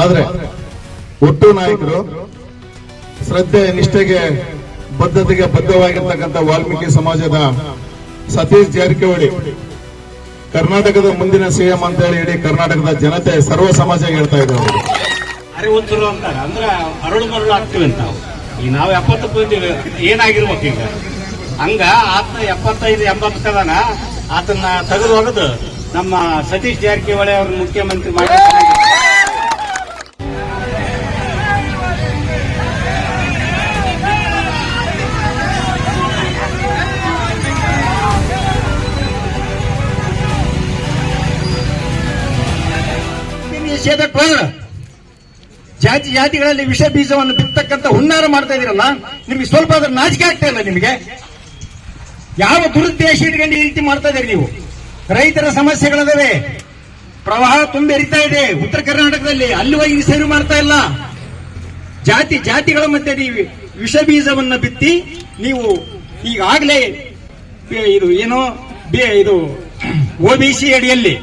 ಆದ್ರೆ ಒಟ್ಟು ನಾಯಕರು ಶ್ರದ್ಧೆ, ನಿಷ್ಠೆಗೆ, ಬದ್ಧತೆಗೆ ಬದ್ಧವಾಗಿರ್ತಕ್ಕಂಥ ವಾಲ್ಮೀಕಿ ಸಮಾಜದ ಸತೀಶ್ ಜಾರಕಿಹೊಳಿ, ಕರ್ನಾಟಕದ ಮುಂದಿನ ಸಿಎಂ ಅಂತ ಹೇಳಿ ಇಡೀ ಕರ್ನಾಟಕದ ಜನತೆ, ಸರ್ವ ಸಮಾಜ ಹೇಳ್ತಾ ಇದ್ದಾರೆ. ಅಂತಾರೆ. ಅಂದ್ರೆ ಅರಳು ಮರಳು ಆಗ್ತೀವಿ ಅಂತ. ಈಗ ನಾವು ಎಪ್ಪತ್ತು ಏನಾಗಿರ್ಬೇಕು ಈಗ? ಹಂಗ ಆತ ಎಪ್ಪತ್ತೈದು, ಎಂಬತ್ತು ಕದನ ಆತನ್ನ ತೆಗೆದು ಹೊಡೆದು ನಮ್ಮ ಸತೀಶ್ ಜಾರಕಿಹೊಳಿ ಅವ್ರ ಮುಖ್ಯಮಂತ್ರಿ ಮಾಡಿ ನಿಷೇಧ ಜಾತಿ ಜಾತಿಗಳಲ್ಲಿ ವಿಷ ಬೀಜವನ್ನು ಬಿತ್ತಕ್ಕಂತ ಹುನ್ನಾರ ಮಾಡ್ತಾ ಇದೀರಲ್ಲ, ನಿಮಗೆ ಸ್ವಲ್ಪ ಅದ್ರ ನಾಚಿಕೆ ಆಗ್ತಾ ಇಲ್ಲ ನಿಮಗೆ? ಯಾವ ದುರುದ್ದೇಶ ಇಟ್ಕೊಂಡು ಈ ರೀತಿ ಮಾಡ್ತಾ ಇದೀರಿ ನೀವು? ರೈತರ ಸಮಸ್ಯೆಗಳದವೆ. ಪ್ರವಾಹ ತುಂಬಿ ಹರಿತಾ ಇದೆ. ಉತ್ತರ ಕರ್ನಾಟಕದಲ್ಲಿ ಅಲ್ಲಿ ಹೋಗಿ ಸೇರು ಮಾಡ್ತಾ ಇಲ್ಲ. ಜಾತಿ ಜಾತಿಗಳ ಮಧ್ಯೆ ನೀವು ವಿಷ ಬೀಜವನ್ನು ಬಿತ್ತಿ ನೀವು ಈಗಾಗಲೇ ಇದು ಏನು ಇದು ಒಬಿಸಿ ಅಡಿಯಲ್ಲಿ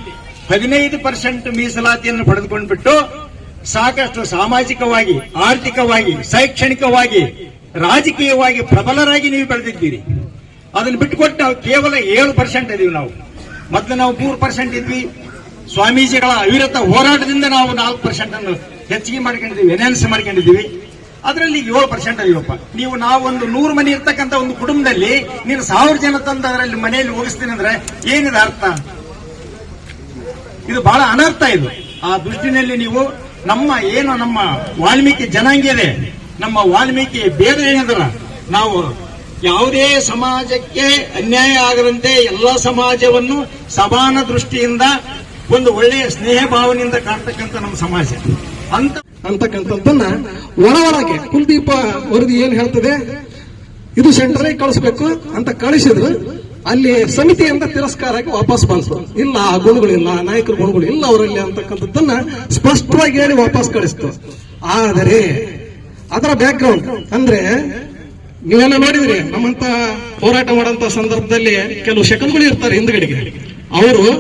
ಹದಿನೈದು ಪರ್ಸೆಂಟ್ ಮೀಸಲಾತಿಯನ್ನು ಪಡೆದುಕೊಂಡ್ಬಿಟ್ಟು ಸಾಕಷ್ಟು ಸಾಮಾಜಿಕವಾಗಿ, ಆರ್ಥಿಕವಾಗಿ, ಶೈಕ್ಷಣಿಕವಾಗಿ, ರಾಜಕೀಯವಾಗಿ ಪ್ರಬಲರಾಗಿ ನೀವು ಬೆಳೆದಿದ್ದೀರಿ. ಅದನ್ನು ಬಿಟ್ಟುಕೊಟ್ಟು ನಾವು ಕೇವಲ ಏಳು ಪರ್ಸೆಂಟ್ ಇದೀವಿ ನಾವು. ಮೊದಲು ನಾವು ಮೂರು ಪರ್ಸೆಂಟ್ ಇದ್ವಿ. ಸ್ವಾಮೀಜಿಗಳ ಅವಿರತ ಹೋರಾಟದಿಂದ ನಾವು ನಾಲ್ಕು ಪರ್ಸೆಂಟ್ ಅನ್ನು ಹೆಚ್ಚಿಗೆ ಮಾಡ್ಕೊಂಡಿದ್ದೀವಿ, ಎನ್ಹಾನ್ಸ್ ಮಾಡ್ಕೊಂಡಿದ್ದೀವಿ. ಅದರಲ್ಲಿ ಏಳು ಪರ್ಸೆಂಟ್ ಅದೀವಪ್ಪ ನೀವು ನಾವು ಒಂದು ನೂರು ಮನೆ ಇರ್ತಕ್ಕಂಥ ಒಂದು ಕುಟುಂಬದಲ್ಲಿ ನೀನು ಸಾವಿರ ಜನ ತಂದು ಅದರಲ್ಲಿ ಮನೆಯಲ್ಲಿ ಹೋಗಿಸ್ತೀನಿ ಅಂದ್ರೆ ಏನಿದೆ ಅರ್ಥ? ಇದು ಬಹಳ ಅನರ್ಥ ಇದು. ಆ ದೃಷ್ಟಿನಲ್ಲಿ ನೀವು ನಮ್ಮ ಏನು ನಮ್ಮ ವಾಲ್ಮೀಕಿ ಜನಾಂಗ ನಮ್ಮ ವಾಲ್ಮೀಕಿ ಬೇರೆ ಏನದಲ್ಲ ನಾವು ಯಾವುದೇ ಸಮಾಜಕ್ಕೆ ಅನ್ಯಾಯ ಆಗದಂತೆ ಎಲ್ಲ ಸಮಾಜವನ್ನು ಸಮಾನ ದೃಷ್ಟಿಯಿಂದ ಒಂದು ಒಳ್ಳೆಯ ಸ್ನೇಹ ಭಾವನೆಯಿಂದ ಕಾಣ್ತಕ್ಕಂಥ ನಮ್ಮ ಸಮಾಜ. ಅಂತ ಅಂತಕ್ಕಂಥದ್ದನ್ನ ಒಳ ಒಳಗೆ ಕುಲದೀಪ ವರದಿ ಏನ್ ಹೇಳ್ತದೆ? ಇದು ಸೆಂಟರ್ ಕಳಿಸ್ಬೇಕು ಅಂತ ಕಳಿಸಿದ್ರು. ಅಲ್ಲಿ ಸಮಿತಿಯಿಂದ ತಿರಸ್ಕಾರ ಆಗಿ ವಾಪಸ್ ಬಂತು. ಇಲ್ಲ, ಆ ಗುಣಗಳಿಲ್ಲ ನಾಯಕರ ಗುಣಗಳು ಇಲ್ಲ ಅವರಲ್ಲಿ ಅಂತಕ್ಕಂಥದ್ದನ್ನ ಸ್ಪಷ್ಟವಾಗಿ ಹೇಳಿ ವಾಪಸ್ ಕಳಿಸ್ತು. ಆದರೆ, ಅದರ ಬ್ಯಾಕ್ ಗ್ರೌಂಡ್ ಅಂದ್ರೆ, ನೀವೆಲ್ಲ ನೋಡಿದ್ರಿ, ನಮ್ಮಂತ ಹೋರಾಟ ಮಾಡಂತ ಸಂದರ್ಭದಲ್ಲಿ ಕೆಲವು ಶಕಲ್ಗಳು ಇರ್ತಾರೆ ಹಿಂದ್ಗಡೆಗೆ. ಅವರು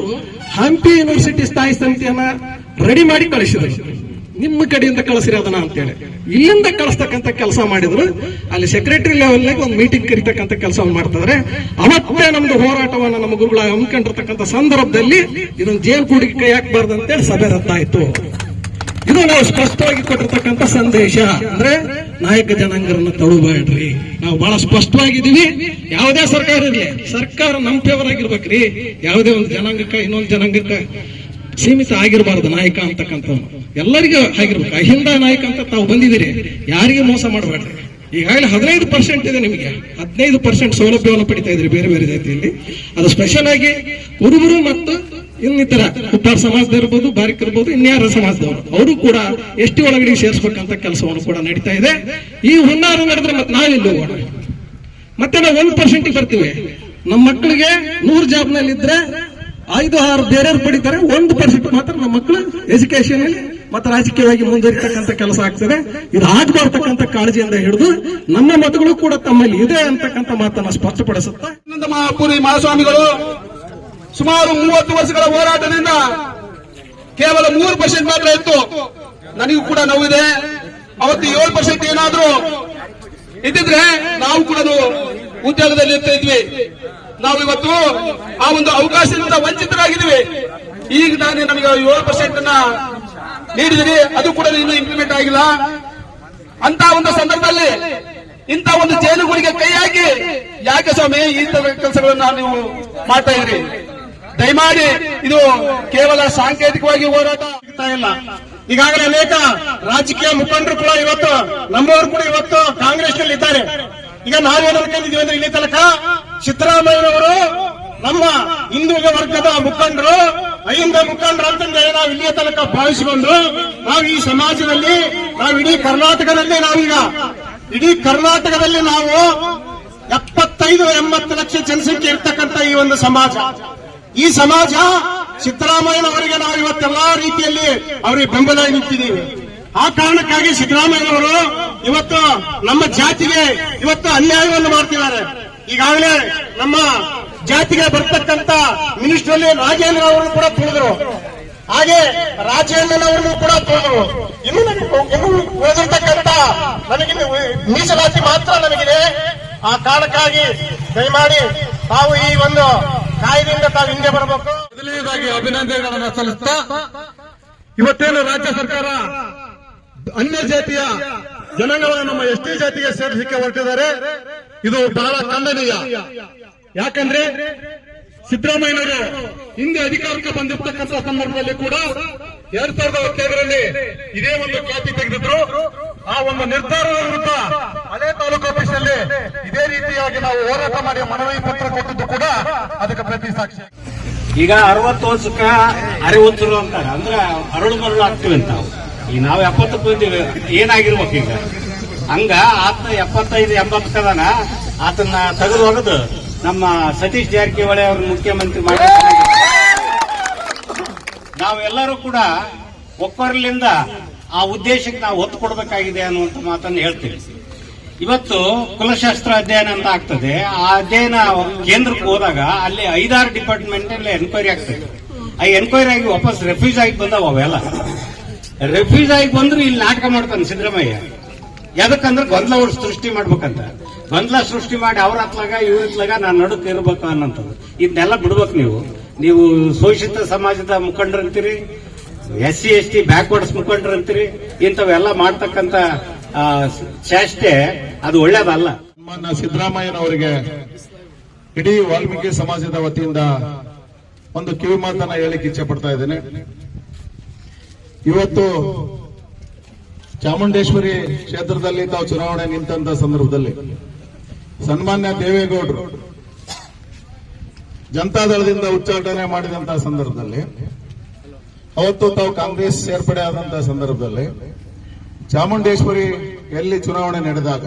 ಹಂಪಿ ಯೂನಿವರ್ಸಿಟಿ ಸ್ಥಾಯಿ ಸಮಿತಿಯನ್ನ ರೆಡಿ ಮಾಡಿ ಕಳಿಸಿದ್ರು. ನಿಮ್ಮ ಕಡೆಯಿಂದ ಕಳಿಸಿರಿ ಅದನ್ನ ಅಂತೇಳಿ. ಇಲ್ಲಿಂದ ಕಳಿಸ್ತಕ್ಕಂಥ ಕೆಲಸ ಮಾಡಿದ್ರು, ಅಲ್ಲಿ ಸೆಕ್ರೆಟರಿ ಲೆವೆಲ್ ಒಂದು ಮೀಟಿಂಗ್ ಕರಿತಕ್ಕಂಥ ಕೆಲಸವನ್ನು ಮಾಡ್ತಾರೆ ಅವತ್ತೇ ನಮ್ದು ಹೋರಾಟವನ್ನ ನಮ್ಮ ಗುರುಗಳ ಹಮ್ಮಿಕೊಂಡಿರ್ತಕ್ಕಂಥ ಸಂದರ್ಭದಲ್ಲಿ ಇದನ್ನ ಜೇಲ್ ಕೂಡಿಗೆ ಕೈ ಹಾಕಬಾರ್ದು ಅಂತೇಳಿ ಸಭೆ ರದ್ದಾಯ್ತು. ಇದು ನಾವು ಸ್ಪಷ್ಟವಾಗಿ ಕೊಟ್ಟಿರ್ತಕ್ಕಂಥ ಸಂದೇಶ. ಅಂದ್ರೆ ನಾಯಕ ಜನಾಂಗರನ್ನ ತಡಬೇಡ್ರಿ ನಾವು ಬಹಳ ಸ್ಪಷ್ಟವಾಗಿದ್ದೀವಿ. ಯಾವುದೇ ಸರ್ಕಾರ ಇರಲಿ, ಸರ್ಕಾರ ನಮ್ಮ ಫೇವರ್ ಆಗಿರ್ಬೇಕ್ರಿ. ಯಾವುದೇ ಒಂದು ಜನಾಂಗಕ್ಕ, ಇನ್ನೊಂದು ಜನಾಂಗಕ್ಕೆ ಸೀಮಿತ ಆಗಿರಬಾರ್ದು ನಾಯಕ ಅಂತಕ್ಕಂಥವ್ನು. ಎಲ್ಲರಿಗೂ ಆಗಿರ್ಬೇಕು. ಅಹಿಂದ ನಾಯಕ ಅಂತ ತಾವು ಬಂದಿದ್ದೀರಿ, ಯಾರಿಗೆ ಮೋಸ ಮಾಡಬೇಡ್ರಿ ಈಗಾಗಲೇ ಹದಿನೈದು ಪರ್ಸೆಂಟ್ ಇದೆ ನಿಮಗೆ. ಹದಿನೈದು ಪರ್ಸೆಂಟ್ ಸೌಲಭ್ಯವನ್ನು ಪಡಿತಾ ಇದ್ರಿ ಬೇರೆ ಬೇರೆ ರೀತಿಯಲ್ಲಿ ಅದು ಸ್ಪೆಷಲ್ ಆಗಿ ಕುರುಬರು ಮತ್ತು ಇನ್ನಿತರ ಉಪ್ಪಾರ ಸಮಾಜದ ಇರ್ಬೋದು ಬಾರಿಕ್ ಇರ್ಬೋದು, ಇನ್ಯಾರ ಸಮಾಜದವರು. ಅವರು ಕೂಡ ಎಷ್ಟು ಒಳಗಡೆ ಸೇರಿಸ್ಬೇಕಂತ ಕೆಲಸವನ್ನು ಕೂಡ ನಡೀತಾ ಇದೆ. ಈ ಹುನ್ನಾರ ನಡೆದ್ರೆ ಮತ್ತೆ ನಾವೆಲ್ಲಿ ಮತ್ತೆ ನಾವು ಒಂದು ಪರ್ಸೆಂಟ್ ಬರ್ತೀವಿ. ನಮ್ಮ ಮಕ್ಕಳಿಗೆ ನೂರು ಜಾಬ್ನಲ್ಲಿ ಇದ್ರೆ ಐದು, ಆರು ಬೇರೆಯವ್ರು ಪಡಿತಾರೆ, ಒಂದು ಪರ್ಸೆಂಟ್ ಮಾತ್ರ ನಮ್ಮ ಮಕ್ಕಳು ಎಜುಕೇಶನ್ ಅಲ್ಲಿ ಮತ್ತೆ ರಾಜಕೀಯವಾಗಿ ಮುಂದುವರಿತಕ್ಕಂಥ ಕೆಲಸ ಆಗ್ತದೆ. ಇದು ಆಗಬಾರ್ತಕ್ಕಂಥ ಕಾಳಜಿಯಿಂದ ಹಿಡಿದು ನಮ್ಮ ಮತಗಳು ಕೂಡ ತಮ್ಮಲ್ಲಿ ಇದೆ ಅಂತಕ್ಕಂಥ ಮಾತನ್ನ ಸ್ಪಷ್ಟಪಡಿಸುತ್ತಾ. ಮಹಾಪುರಿ ಮಹಾಸ್ವಾಮಿಗಳು, ಸುಮಾರು ಮೂವತ್ತು ವರ್ಷಗಳ ಹೋರಾಟದಿಂದ ಕೇವಲ ಮೂರು ಪರ್ಸೆಂಟ್ ಮಾತ್ರ ಇತ್ತು. ನನಗೂ ಕೂಡ ನೋವಿದೆ. ಅವತ್ತು ಏಳು ಪರ್ಸೆಂಟ್ ಏನಾದರೂ ಇದ್ದಿದ್ರೆ ನಾವು ಕೂಡ ಉದ್ಯೋಗದಲ್ಲಿ ಇರ್ತಾ ಇದ್ವಿ. ನಾವು ಇವತ್ತು ಆ ಒಂದು ಅವಕಾಶದಿಂದ ವಂಚಿತರಾಗಿದ್ದೀವಿ. ಈಗ ನಾನು ನಮಗೆ ಏಳು ಪರ್ಸೆಂಟ್ ಅನ್ನ ಅದು ಕೂಡ ಇನ್ನು ಇಂಪ್ಲಿಮೆಂಟ್ ಆಗಿಲ್ಲ. ಅಂತ ಒಂದು ಸಂದರ್ಭದಲ್ಲಿ ಇಂಥ ಒಂದು ಜೈಲುಗಳಿಗೆ ಕೈ ಹಾಕಿ ಯಾಕೆ ಸ್ವಾಮಿ ಈ ತರ ಕೆಲಸಗಳನ್ನ ನೀವು ಮಾಡ್ತಾ ಇದ್ರಿ ದಯಮಾಡಿ ಇದು ಕೇವಲ ಸಾಂಕೇತಿಕವಾಗಿ ಹೋರಾಟ ಆಗ್ತಾ ಇಲ್ಲ. ಈಗಾಗಲೇ ಅನೇಕ ರಾಜಕೀಯ ಮುಖಂಡರು ಕೂಡ ಇವತ್ತು, ನಮ್ಮವರು ಕೂಡ ಇವತ್ತು ಕಾಂಗ್ರೆಸ್ನಲ್ಲಿ ಇದ್ದಾರೆ ಈಗ ನಾವೇನು ಅನ್ಕೊಂಡಿದೀವಿ ಅಂದ್ರೆ ಇಲ್ಲಿ ತನಕ ಸಿದ್ದರಾಮಯ್ಯನವರು ನಮ್ಮ ಹಿಂದೂ ವರ್ಗದ ಮುಖಂಡರು, ಅಹಿಂದ ಮುಖಂಡರು ಅಂತಂದ್ರೆ ನಾವು ಇಲ್ಲಿಯ ತನಕ ಭಾವಿಸಿಕೊಂಡು ನಾವು ಈ ಸಮಾಜದಲ್ಲಿ, ನಾವು ಇಡೀ ಕರ್ನಾಟಕದಲ್ಲಿ ನಾವೀಗ, ಇಡೀ ಕರ್ನಾಟಕದಲ್ಲಿ ನಾವು ಎಪ್ಪತ್ತೈದು, ಎಂಬತ್ತು ಲಕ್ಷ ಜನಸಂಖ್ಯೆ ಇರ್ತಕ್ಕಂಥ ಈ ಒಂದು ಸಮಾಜ. ಈ ಸಮಾಜ ಸಿದ್ದರಾಮಯ್ಯನವರಿಗೆ ನಾವು ಇವತ್ತೆಲ್ಲಾ ರೀತಿಯಲ್ಲಿ ಅವರಿಗೆ ಬೆಂಬಲ ನಿಂತಿದ್ದೀವಿ. ಆ ಕಾರಣಕ್ಕಾಗಿ ಸಿದ್ದರಾಮಯ್ಯನವರು ಇವತ್ತು ನಮ್ಮ ಜಾತಿಗೆ ಇವತ್ತು ಅನ್ಯಾಯವನ್ನು ಮಾಡ್ತಿದ್ದಾರೆ. ಈಗಾಗಲೇ ನಮ್ಮ ಜಾತಿಗೆ ಬರ್ತಕ್ಕಂತ ಮಿನಿಸ್ಟರ್ ಅಲ್ಲಿ ರಾಜೇಂದ್ರ ಅವರು ಕೂಡ ತುಳಿದ್ರು. ಹಾಗೆ ರಾಜೇಂದ್ರನವರನ್ನು ಕೂಡ ತುಳಿದ್ರು. ಇನ್ನು ನನಗೆ ಇನ್ನು ಉಳಿದಿರ್ತಕ್ಕಂಥ ನಮಗೆ ಮೀಸಲಾತಿ ಮಾತ್ರ ನನಗಿದೆ. ಆ ಕಾರಣಕ್ಕಾಗಿ ದಯಮಾಡಿ ತಾವು ಈ ಒಂದು ಕಾಯ್ದೆಯಿಂದ ತಾವು ಹಿಂದೆ ಬರಬೇಕು. ಮೊದಲನೇದಾಗಿ ಅಭಿನಂದನೆಗಳನ್ನು ಸಲ್ಲಿಸ್ತಾ, ಇವತ್ತೇನು ರಾಜ್ಯ ಸರ್ಕಾರ ಅನ್ಯ ಜಾತಿಯ ಜನಾಂಗವನ್ನು ನಮ್ಮ ಎಷ್ಟೇ ಜಾತಿಗೆ ಸೇರಿಸಲಿಕ್ಕೆ ಹೊರಟಿದ್ದಾರೆ. ಇದು ಬಹಳ ಖಂಡನೀಯ. ಯಾಕಂದ್ರೆ ಸಿದ್ದರಾಮಯ್ಯನವರು ಹಿಂದೆ ಅಧಿಕಾರಕ್ಕೆ ಬಂದಿರ್ತಕ್ಕಂಥ ಸಂದರ್ಭದಲ್ಲಿ ಕೂಡ ಎರಡ್ ಸಾವಿರದ ಹದಿನೈದರಲ್ಲಿ ಇದೇ ಒಂದು ಖ್ಯಾತಿ ತೆಗೆದಿದ್ರು. ಆ ಒಂದು ನಿರ್ಧಾರದ ವಿರುದ್ಧ ಹಳೆ ತಾಲೂಕು ಆಫೀಸಲ್ಲಿ ಇದೇ ರೀತಿಯಾಗಿ ನಾವು ಹೋರಾಟ ಮಾಡಿ ಮನವಿ ಪತ್ರ ಕೊಟ್ಟಿದ್ದು ಕೂಡ ಅದಕ್ಕೆ ಪ್ರತಿ ಸಾಕ್ಷಿ. ಈಗ ಅರವತ್ತು ವರ್ಷಕ್ಕ ಅರಿವಂತರು ಅಂತಾರೆ. ಅಂದ್ರೆ ಅರಳು ಮರಳು ಆಗ್ತೀವಿ ಅಂತ. ಈಗ ನಾವು ಎಪ್ಪತ್ತು ಬಂದಿವಿ ಏನಾಗಿರ್ಬೇಕು ಈಗ? ಹಂಗ ಆತ ಎಪ್ಪತ್ತೈದು ಎಂಬತ್ತು ಕದನ ಆತನ್ನ ತೆಗೆದು ಹೊಡೆದು ನಮ್ಮ ಸತೀಶ್ ಜಾರಕಿಹೊಳಿ ಅವ್ರ ಮುಖ್ಯಮಂತ್ರಿ ಮಾಡಿ ನಾವೆಲ್ಲರೂ ಕೂಡ ಒಕ್ಕೊರಲಿಂದ ಆ ಉದ್ದೇಶಕ್ಕೆ ನಾವು ಒತ್ತು ಕೊಡಬೇಕಾಗಿದೆ ಅನ್ನುವಂಥ ಮಾತನ್ನು ಹೇಳ್ತೀವಿ. ಇವತ್ತು ಕುಲಶಾಸ್ತ್ರ ಅಧ್ಯಯನ ಅಂತ ಆಗ್ತದೆ. ಆ ಅಧ್ಯಯನ ಕೇಂದ್ರಕ್ಕೆ ಹೋದಾಗ ಅಲ್ಲಿ ಐದಾರು ಡಿಪಾರ್ಟ್ಮೆಂಟ್ ಅಲ್ಲಿ ಎನ್ಕ್ವೈರಿ ಆಗ್ತದೆ. ಆ ಎನ್ಕ್ವೈರಿ ಆಗಿ ವಾಪಸ್ ರೆಫ್ಯೂಸ್ ಆಗಿ ಬಂದಾವ ಅವೆಲ್ಲ. ರೆಫ್ಯೂಸ್ ಆಗಿ ಬಂದ್ರು ಇಲ್ಲಿ ನಾಟಕ ಮಾಡ್ತಾನೆ ಸಿದ್ದರಾಮಯ್ಯ. ಯಾಕಂದ್ರೆ ಗೊಂದಲ ಅವ್ರು ಸೃಷ್ಟಿ ಮಾಡ್ಬೇಕಂತ. ಗೊಂದಲ ಸೃಷ್ಟಿ ಮಾಡಿ ಅವ್ರ ಹತ್ಲಾಗ, ಇವ್ರ ಹತ್ಲಾಗ ನಾನು ನಡುಕ್ ಇರ್ಬೇಕು ಅನ್ನೋಂಥದ್ದು. ಇದನ್ನೆಲ್ಲ ಬಿಡ್ಬೇಕು ನೀವು. ನೀವು ಶೋಷಿತ ಸಮಾಜದ ಮುಖಂಡರಂತೀರಿ S C S T backwards ಮುಖಂಡರಂತೀರಿ ಇಂಥವೆಲ್ಲ ಮಾಡ್ತಕ್ಕಂಥ ಚೇಷ್ಟೆ ಅದು ಒಳ್ಳೇದಲ್ಲ. ಸಿದ್ದರಾಮಯ್ಯನವರಿಗೆ ಇಡೀ ವಾಲ್ಮೀಕಿ ಸಮಾಜದ ವತಿಯಿಂದ ಒಂದು ಕಿವಿ ಮಾತನ್ನ ಹೇಳಿಕ್ಕೆ ಇಚ್ಛೆ ಪಡ್ತಾ ಇದ್ದೇನೆ. ಇವತ್ತು ಚಾಮುಂಡೇಶ್ವರಿ ಕ್ಷೇತ್ರದಲ್ಲಿ ತಾವು ಚುನಾವಣೆ ನಿಂತ ಸಂದರ್ಭದಲ್ಲಿ ಸನ್ಮಾನ್ಯ ದೇವೇಗೌಡರು ಜನತಾದಳದಿಂದ ಉಚ್ಚಾಟನೆ ಮಾಡಿದಂತಹ ಸಂದರ್ಭದಲ್ಲಿ, ಅವತ್ತು ತಾವು ಕಾಂಗ್ರೆಸ್ ಸೇರ್ಪಡೆ ಆದಂತಹ ಸಂದರ್ಭದಲ್ಲಿ ಚಾಮುಂಡೇಶ್ವರಿ ಎಲ್ಲಿ ಚುನಾವಣೆ ನಡೆದಾಗ,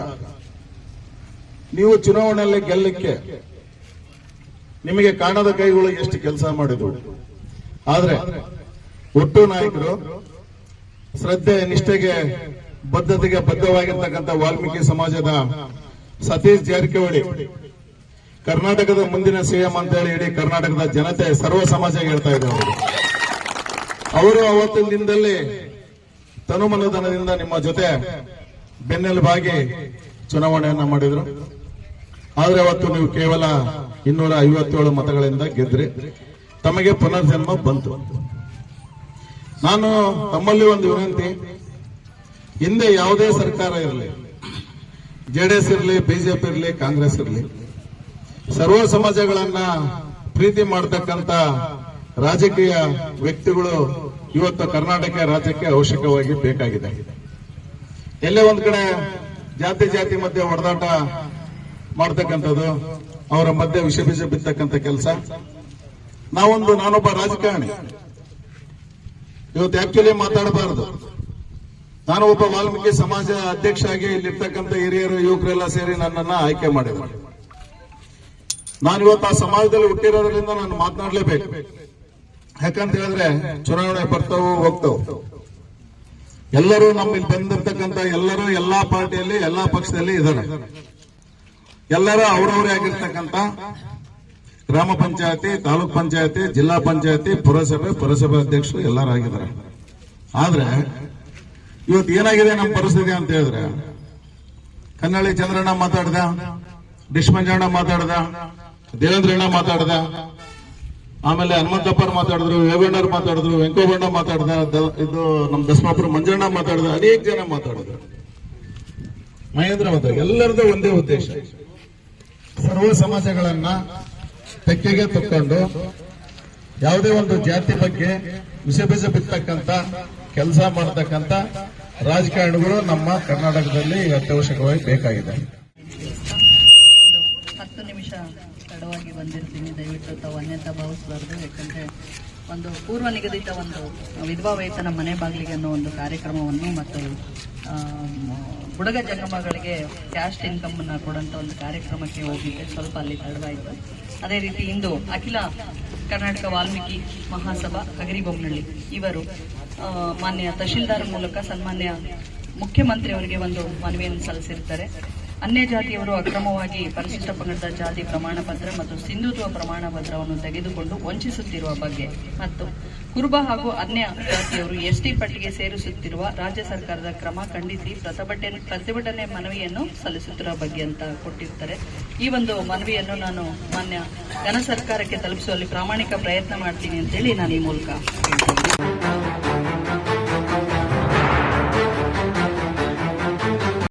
ನೀವು ಚುನಾವಣೆಯಲ್ಲಿ ಗೆಲ್ಲಕ್ಕೆ ನಿಮಗೆ ಕಾಣದ ಕೈಗಳು ಎಷ್ಟು ಕೆಲಸ ಮಾಡಿದ್ರು? ಆದ್ರೆ, ಒಟ್ಟು ನಾಯಕರು ಶ್ರದ್ಧೆ, ನಿಷ್ಠೆಗೆ, ಬದ್ಧತೆಗೆ ಬದ್ಧವಾಗಿರ್ತಕ್ಕಂಥ ವಾಲ್ಮೀಕಿ ಸಮಾಜದ ಸತೀಶ್ ಜಾರಕಿಹೊಳಿ. ಕರ್ನಾಟಕದ ಮುಂದಿನ ಸಿಎಂ ಅಂತ ಹೇಳಿ ಇಡೀ ಕರ್ನಾಟಕದ ಜನತೆ, ಸರ್ವ ಸಮಾಜ ಹೇಳ್ತಾ ಇದೆ ಅವರು ಅವರು ಅವತ್ತಿನ ದಿನದಲ್ಲಿ ತನುಮನೋಧನದಿಂದ ನಿಮ್ಮ ಜೊತೆ ಬೆನ್ನೆಲುಬಾಗಿ ಚುನಾವಣೆಯನ್ನ ಮಾಡಿದ್ರು. ಆದ್ರೆ ಅವತ್ತು ನೀವು ಕೇವಲ ಇನ್ನೂರ ಐವತ್ತೇಳು ಮತಗಳಿಂದ ಗೆದ್ರಿ. ತಮಗೆ ಪುನರ್ಜನ್ಮ ಬಂತು. ನಾನು ತಮ್ಮಲ್ಲಿ ಒಂದು ವಿನಂತಿ. ಹಿಂದೆ ಯಾವುದೇ ಸರ್ಕಾರ ಇರಲಿ ಜೆಡಿಎಸ್ ಇರಲಿ ಬಿಜೆಪಿ ಇರಲಿ, ಕಾಂಗ್ರೆಸ್ ಇರಲಿ, ಸರ್ವ ಸಮಾಜಗಳನ್ನ ಪ್ರೀತಿ ಮಾಡತಕ್ಕಂತ ರಾಜಕೀಯ ವ್ಯಕ್ತಿಗಳು ಇವತ್ತು ಕರ್ನಾಟಕ ರಾಜ್ಯಕ್ಕೆ ಅವಶ್ಯಕವಾಗಿ ಬೇಕಾಗಿದೆ. ಎಲ್ಲೇ ಒಂದ್ ಕಡೆ ಜಾತಿ ಜಾತಿ ಮಧ್ಯೆ ಹೊಡೆದಾಟ ಮಾಡ್ತಕ್ಕಂಥದ್ದು, ಅವರ ಮಧ್ಯೆ ವಿಷ ಬೀಜ ಬಿತ್ತಕ್ಕಂಥ ಕೆಲಸ. ನಾವೊಂದು ನಾನೊಬ್ಬ ರಾಜಕಾರಣಿ. ಇವತ್ತು ಆಕ್ಚುಲಿ ಮಾತಾಡಬಾರದು. ನಾನು ಒಬ್ಬ ವಾಲ್ಮೀಕಿ ಸಮಾಜ ಅಧ್ಯಕ್ಷ ಆಗಿ ಇಲ್ಲಿರ್ತಕ್ಕಂಥ ಹಿರಿಯರು, ಯುವಕರೆಲ್ಲ ಸೇರಿ ನನ್ನನ್ನ ಆಯ್ಕೆ ಮಾಡಿದ್ರು. ನಾನು ಇವತ್ತು ಆ ಸಮಾಜದಲ್ಲಿ ಹುಟ್ಟಿರೋದ್ರಿಂದ ನಾನು ಮಾತನಾಡಲೇಬೇಕು. ಯಾಕಂತ ಹೇಳಿದ್ರೆ ಚುನಾವಣೆ ಬರ್ತಾವು ಹೋಗ್ತಾವು. ಎಲ್ಲರೂ ನಮ್ಮಲ್ಲಿ ಬಂದಿರತಕ್ಕಂತ ಎಲ್ಲರೂ ಎಲ್ಲಾ ಪಾರ್ಟಿಯಲ್ಲಿ, ಎಲ್ಲಾ ಪಕ್ಷದಲ್ಲಿ ಇದ್ದಾರೆ. ಎಲ್ಲರೂ ಅವರವರೇ ಆಗಿರ್ತಕ್ಕಂಥ ಗ್ರಾಮ ಪಂಚಾಯತಿ, ತಾಲೂಕ್ ಪಂಚಾಯತಿ, ಜಿಲ್ಲಾ ಪಂಚಾಯತಿ, ಪುರಸಭೆ ಪುರಸಭೆ ಅಧ್ಯಕ್ಷರು ಎಲ್ಲರಾಗಿದ್ದಾರೆ ಆದ್ರೆ ಇವತ್ತು ಏನಾಗಿದೆ ನಮ್ಮ ಪರಿಸ್ಥಿತಿ ಅಂತ ಹೇಳಿದ್ರೆ, ಕನ್ನಳ್ಳಿ ಚಂದ್ರಣ್ಣ ಮಾತಾಡ್ದ ಭೀಷ್ಮಂಜಣ್ಣ ಮಂಜಣ್ಣ ಮಾತಾಡ್ದ ದೇವೇಂದ್ರಣ್ಣ ಮಾತಾಡ್ದ, ಆಮೇಲೆ ಹನುಮಂತಪ್ಪರ್ ಮಾತಾಡಿದ್ರು ವೇವಣ್ಣರ್ ಮಾತಾಡಿದ್ರು ವೆಂಕೋಬಣ್ಣ ಮಾತಾಡ್ದ ಇದು ನಮ್ಮ ದಸ್ಮಾಪುರ ಮಂಜಣ್ಣ ಮಾತಾಡ್ದ, ಅನೇಕ ಜನ ಮಾತಾಡಿದ್ರು. ಮಹೇಂದ್ರ ಮಾತಾಡ ಎಲ್ಲರದ್ದು ಒಂದೇ ಉದ್ದೇಶ. ಸರ್ವ ಸಮಾಜಗಳನ್ನ ತೆಕ್ಕೆಗೆ ತಕ್ಕೊಂಡು ಯಾವುದೇ ಒಂದು ಜಾತಿ ಬಗ್ಗೆ ವಿಷಬಿಸ ಬಿತ್ತಕ್ಕಂತ ಕೆಲಸ ಮಾಡತಕ್ಕಂತ ರಾಜಕಾರಣಿಗಳು ನಮ್ಮ ಕರ್ನಾಟಕದಲ್ಲಿ ಅತ್ಯವಶ್ಯಕವಾಗಿ ಬೇಕಾಗಿದೆ. ಹತ್ತು ನಿಮಿಷ ತಡವಾಗಿ ಬಂದಿರ್ತೀನಿ. ದಯವಿಟ್ಟು ತಾವು ಅನ್ಯತಾ ಭಾವಿಸಬಾರ್ದು, ಯಾಕಂದ್ರೆ ಒಂದು ಪೂರ್ವ ನಿಗದಿತ ಒಂದು ವಿಧವಾ ವೇತನ ಮನೆ ಬಾಗಿಲಿಗೆ ಅನ್ನೋ ಒಂದು ಕಾರ್ಯಕ್ರಮವನ್ನು ಮತ್ತು ಬುಡಗ ಜಂಗಮಗಳಿಗೆ ಕ್ಯಾಶ್ ಅನ್ನ ಕೊಡುವಂತ ಒಂದು ಕಾರ್ಯಕ್ರಮಕ್ಕೆ ಹೋಗಿದ್ದೆ. ಸ್ವಲ್ಪ ಅಲ್ಲಿ ತಡವಾಯಿತು. ಅದೇ ರೀತಿ ಇಂದು ಅಖಿಲ ಕರ್ನಾಟಕ ವಾಲ್ಮೀಕಿ ಮಹಾಸಭಾ ಹಗರಿಬೊಮ್ಮನಹಳ್ಳಿ ಇವರು ಮಾನ್ಯ ತಹಶೀಲ್ದಾರ್ ಮೂಲಕ ಸನ್ಮಾನ್ಯ ಮುಖ್ಯಮಂತ್ರಿಯವರಿಗೆ ಒಂದು ಮನವಿಯನ್ನು ಸಲ್ಲಿಸಿರ್ತಾರೆ. ಅನ್ಯ ಜಾತಿಯವರು ಅಕ್ರಮವಾಗಿ ಪರಿಶಿಷ್ಟ ಪಂಗಡದ ಜಾತಿ ಪ್ರಮಾಣ ಪತ್ರ ಮತ್ತು ಸಿಂಧುತ್ವ ಪ್ರಮಾಣ ಪತ್ರವನ್ನು ತೆಗೆದುಕೊಂಡು ವಂಚಿಸುತ್ತಿರುವ ಬಗ್ಗೆ ಮತ್ತು ಕುರುಬ ಹಾಗೂ ಅನ್ಯ ಜಾತಿಯವರು ಎಸ್ಟಿ ಪಟ್ಟಿಗೆ ಸೇರಿಸುತ್ತಿರುವ ರಾಜ್ಯ ಸರ್ಕಾರದ ಕ್ರಮ ಖಂಡಿಸಿ ಪ್ರತಿಭಟನೆ ಪ್ರತಿಭಟನೆ ಮನವಿಯನ್ನು ಸಲ್ಲಿಸುತ್ತಿರುವ ಬಗ್ಗೆ ಅಂತ ಕೊಟ್ಟಿರ್ತಾರೆ. ಈ ಒಂದು ಮನವಿಯನ್ನು ನಾನು ಮಾನ್ಯ ಘನ ಸರ್ಕಾರಕ್ಕೆ ತಲುಪಿಸುವಲ್ಲಿ ಪ್ರಾಮಾಣಿಕ ಪ್ರಯತ್ನ ಮಾಡ್ತೀನಿ ಅಂತೇಳಿ ನಾನು ಈ ಮೂಲಕ